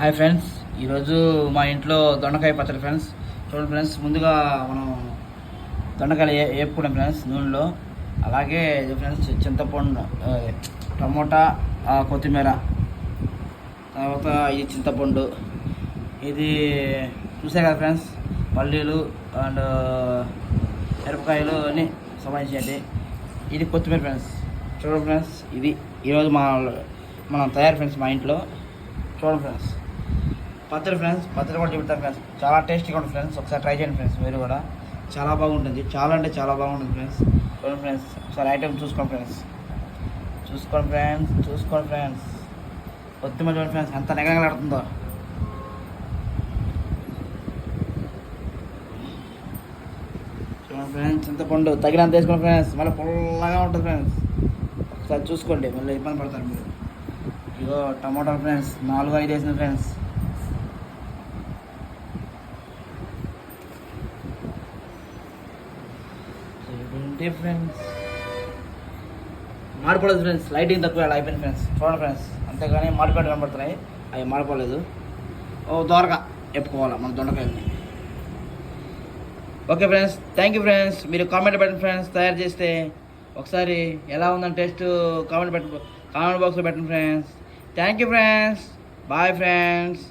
Hi friends. ఈరోజు మా ఇంట్లో దొండకాయ పచ్చడి ఫ్రెండ్స్. చూడండి ఫ్రెండ్స్ ముందుగా మనం దొండకాయలు ఏ వేపుకున్నాం ఫ్రెండ్స్ నూనెలో. అలాగే ఇది ఫ్రెండ్స్ చింతపండు టమోటా కొత్తిమీర తర్వాత ఇది చింతపండు. ఇది చూసే కదా ఫ్రెండ్స్ పల్లీలు అండ్ మిరపకాయలు అన్నీ సంబంధించినవి. ఇది కొత్తిమీర ఫ్రెండ్స్. చూడండి ఫ్రెండ్స్ ఇది ఈరోజు మా మనం తయారు ఫ్రెండ్స్ మా ఇంట్లో. చూడండి ఫ్రెండ్స్. పచ్చడి ఫ్రెండ్స్ పచ్చడి కూడా చెబుతాను ఫ్రెండ్స్ చాలా టేస్టీగా ఉంటుంది ఫ్రెండ్స్ ఒకసారి ట్రై చేయండి ఫ్రెండ్స్ మీరు కూడా. చాలా బాగుంటుంది. చాలా అంటే చాలా బాగుంటుంది ఫ్రెండ్స్ చూడండి ఫ్రెండ్స్ ఒకసారి ఐటమ్ చూసుకోండి ఫ్రెండ్స్ చూసుకోండి ఫ్రెండ్స్ చూసుకోండి ఫ్రెండ్స్ కొత్తిమీర చూడండి ఫ్రెండ్స్ ఎంత నెగనగలాడుతుందో చూడండి ఫ్రెండ్స్ చింతపండు తగినంత వేసుకోండి ఫ్రెండ్స్ మళ్ళీ పుల్లగా ఉంటుంది ఫ్రెండ్స్ ఒకసారి చూసుకోండి మళ్ళీ ఇబ్బంది పడతారు మీరు. ఇగో టమాటాలు ఫ్రెండ్స్ నాలుగు ఐదు వేసిన ఫ్రెండ్స్ చూడండి ఫ్రెండ్స్ మాడిపోలేదు ఫ్రెండ్స్ లైటింగ్ తక్కువ అలా అయిపోయింది ఫ్రెండ్స్ చూడండి ఫ్రెండ్స్ అంతేగాని మాడిపోయి కనబడుతున్నాయి. అవి మాడిపోలేదు. ఓ దోరగా చెప్పుకోవాలా? మన దొండకాయని okay friends thank you friends మీరు కామెంట్ పెట్టండి ఫ్రెండ్స్ తయారు చేస్తే ఒకసారి ఎలా ఉందని టేస్ట్ కామెంట్ పెట్ట కామెంట్ బాక్స్లో పెట్టండి friends thank you friends bye friends